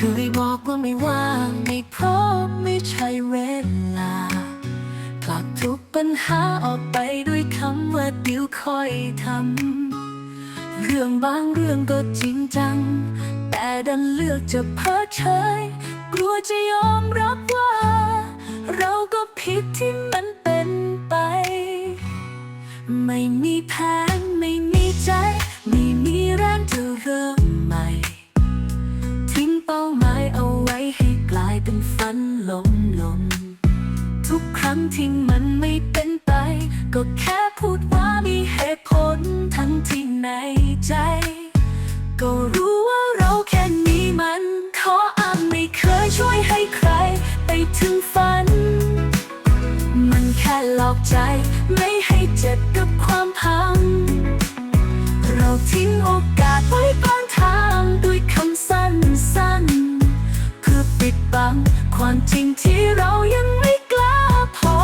เคยบอกว่าไม่ว่างไม่พร้อมไม่ใช่เวลาผลักทุกปัญหาออกไปด้วยคำว่าเดี๋ยวค่อยทำ เรื่องบางเรื่องก็จริงจัง แต่ดันเลือกจะเพิดเฉย กลัวจะยอมรับว่า เราก็ผิดที่มันเป็นไป ไม่มีแผนไม่มีใจไม่ ฝันลมลมทุกครั้งที่มันไม่เป็นไป ก็แค่พูดว่ามีเหตุผลทั้งที่ในใจ ก็รู้ว่าเราแค่นี้มันขออ้างไม่เคยช่วยให้ใคร ไปถึงฝัน มันแค่หลอกใจไม่ให้เจ็บกับความพัง เราทิ้งโอกาสไว้ บัง ความจริงที่เรายังไม่กล้าพอ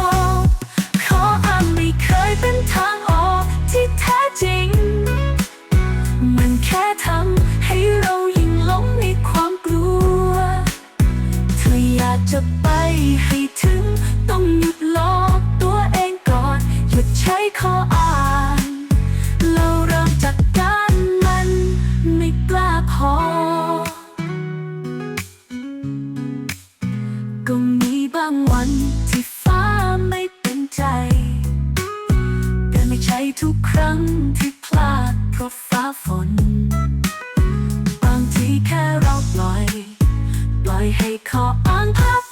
ขออ้างไม่เคยเป็นทางออกที่แท้จริง มันแค่ทำให้เรายิ่งหลงในความกลัว เธออยากจะไปให้ ที่พลาดเพราะฟ้าฝน บางทีแค่เราปล่อย ปล่อยให้ขออ้างภาพ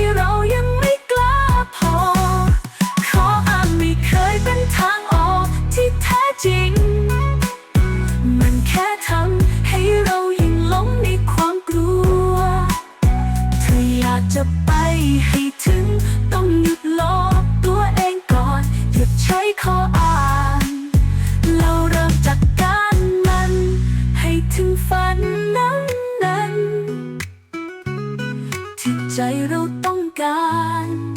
you know you need ใจเราต้องการ